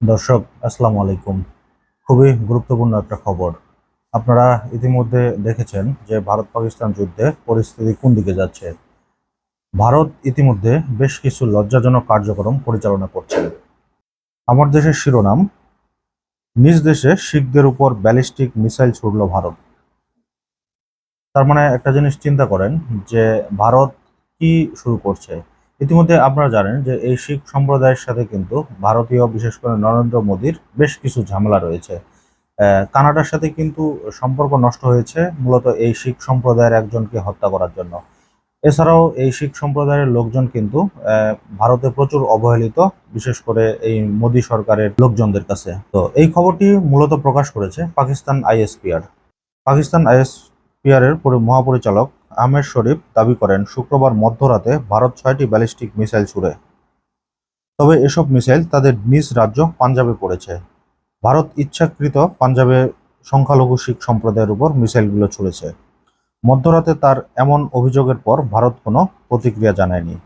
দর্শক, আসসালামু আলাইকুম। খুবই গুরুত্বপূর্ণ একটা খবর। আপনারা ইতিমধ্যে দেখেছেন যে ভারত পাকিস্তান যুদ্ধে পরিস্থিতি কোন দিকে যাচ্ছে। ভারত ইতিমধ্যে বেশ কিছু লজ্জাজনক কার্যক্রম পরিচালনা করছে। আমার দেশের শিরোনাম, নিজ দেশে শিখদের উপর ব্যালিস্টিক মিসাইল ছুড়ল ভারত। তার মানে একটা জিনিস চিন্তা করেন যে ভারত কি শুরু করছে? ইতিমধ্যে আপনারা জানেন যে এই শিখ সম্প্রদায়ের সাথে কিন্তু ভারতীয়, বিশেষ করে নরেন্দ্র মোদীর বেশ কিছু ঝামেলা রয়েছে। কানাডার সাথে কিন্তু সম্পর্ক নষ্ট হয়েছে মূলত এই শিখ সম্প্রদায়ের একজনকে হত্যা করার জন্য। এছাড়াও এই শিখ সম্প্রদায়ের লোকজন কিন্তু ভারতে প্রচুর অবহেলিত, বিশেষ করে এই মোদী সরকারের লোকজনদের কাছে। তো এই খবরটি মূলত প্রকাশ করেছে পাকিস্তান আইএসপিআর। পাকিস্তান আইএসপিআর এর মহাপরিচালক আহমেদ শরীফ দাবি করেন, শুক্রবার মধ্যরাতে ভারত ছয়টি ব্যালিস্টিক মিসাইল ছুড়ে। তবে এসব মিসাইল তাদের নিজ রাজ্য পাঞ্জাবে পড়েছে। ভারত ইচ্ছাকৃত পাঞ্জাবে সংখ্যালঘু শিখ সম্প্রদায়ের উপর মিসাইলগুলো ছুড়েছে। মধ্যরাতে তার এমন অভিযোগের পর ভারত কোনো প্রতিক্রিয়া জানায়নি।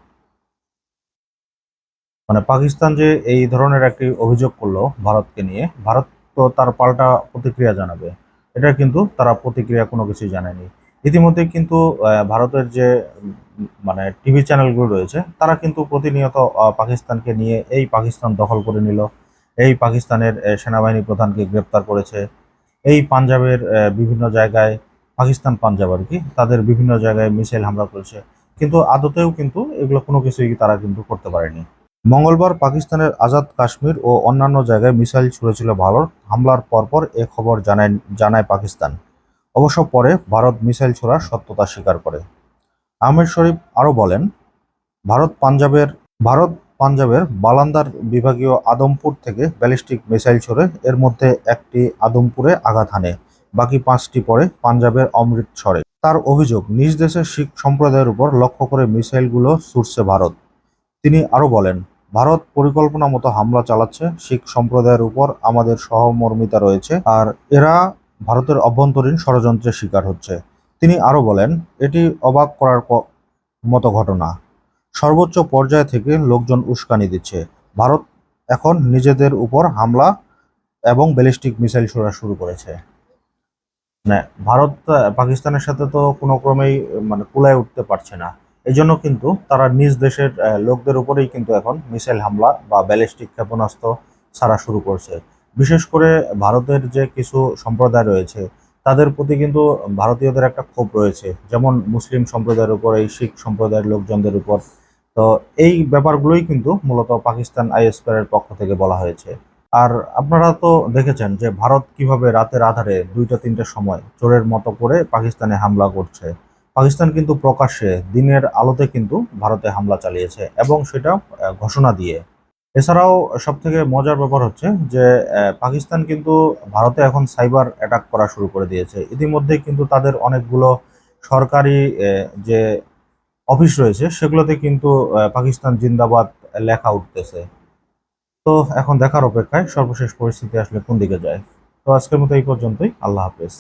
মানে পাকিস্তান যে এই ধরনের একটি অভিযোগ করল ভারতকে নিয়ে, ভারত তো তার পাল্টা প্রতিক্রিয়া জানাবে। এটা কিন্তু তারা প্রতিক্রিয়া কোনো কিছুই জানায়নি। ইতিমধ্যে কিন্তু ভারতের যে মানে টিভি চ্যানেলগুলো রয়েছে, তারা কিন্তু প্রতিনিয়ত পাকিস্তানকে নিয়ে এই পাকিস্তান দখল করে নিল। এই পাকিস্তানের সেনাবাহিনী প্রধানকে গ্রেপ্তার করেছে। এই পাঞ্জাবের বিভিন্ন জায়গায়, পাকিস্তান পাঞ্জাব আর কি, তাদের বিভিন্ন জায়গায় মিসাইল হামলা করেছে। কিন্তু আদতেও কিন্তু এগুলো কোনো কিছুই তারা কিন্তু করতে পারেনি। মঙ্গলবার পাকিস্তানের আজাদ কাশ্মীর ও অন্যান্য জায়গায় মিসাইল ছুড়েছিল ভারত। হামলার পরপর এ খবর জানায় জানায় পাকিস্তান। অবশ্য পরে ভারত মিসাইল ছোড়ার সত্যতা স্বীকার করে। আহমেদ শরীফ আরও বলেন, ভারত পাঞ্জাবের ভারত পাঞ্জাবের বালান্দার বিভাগীয় আদমপুর থেকে ব্যালিস্টিক মিসাইল ছড়ে, এর মধ্যে একটি আদমপুরে আঘাত হানে, বাকি পাঁচটি পরে পাঞ্জাবের অমৃতসরে তার অভিযোগ, নিজ দেশের শিখ সম্প্রদায়ের উপর লক্ষ্য করে মিসাইলগুলো ছুটছে ভারত। তিনি আরও বলেন, ভারত পরিকল্পনা মতো হামলা চালাচ্ছে, শিখ সম্প্রদায়ের উপর আমাদের সহমর্মিতা রয়েছে, আর এরা ভারতের অভ্যন্তরীণ ষড়যন্ত্রের শিকার হচ্ছে। তিনি আরও বলেন, এটি অবাক করার মতো ঘটনা। সর্বোচ্চ পর্যায় থেকে লোকজন উস্কানি দিচ্ছে। ভারত এখন নিজেদের উপর হামলা এবং ব্যালিস্টিক মিসাইল ছোড়া শুরু করেছে। মানে ভারত পাকিস্তানের সাথে তো কোনো ক্রমেই মানে কুলায় উঠতে পারছে না। এই জন্য কিন্তু তারা নিজ দেশের লোকদের উপরেই কিন্তু এখন মিসাইল হামলা বা ব্যালিস্টিক ক্ষেপণাস্ত্র ছাড়া শুরু করছে। বিশেষ করে ভারতের যে কিছু সম্প্রদায় রয়েছে, তাদের প্রতি কিন্তু ভারতীয়দের একটা ক্ষোভ রয়েছে। যেমন মুসলিম সম্প্রদায়ের উপর, এই শিখ সম্প্রদায়ের লোকজনদের উপর। তো এই ব্যাপারগুলোই কিন্তু মূলত পাকিস্তান আইএসপিআর পক্ষ থেকে বলা হয়েছে। আর আপনারা তো দেখেছেন যে ভারত কীভাবে রাতের আধারে দুইটা তিনটার সময় চোরের মতো করে পাকিস্তানে হামলা করছে। পাকিস্তান কিন্তু প্রকাশ্যে দিনের আলোতে কিন্তু ভারতে হামলা চালিয়েছে এবং সেটা ঘোষণা দিয়ে। এছাড়াও সব থেকে মজার ব্যাপার হচ্ছে যে পাকিস্তান কিন্তু ভারতে এখন সাইবার অ্যাটাক করা শুরু করে দিয়েছে। ইতিমধ্যে কিন্তু তাদের অনেকগুলো সরকারি যে অফিস রয়েছে, সেগুলোতে কিন্তু পাকিস্তান জিন্দাবাদ লেখা উঠতেছে। তো এখন দেখার অপেক্ষায় সর্বশেষ পরিস্থিতি আসলে কোন দিকে যায়? তো আজকের মতো এই পর্যন্তই। আল্লাহ হাফেজ।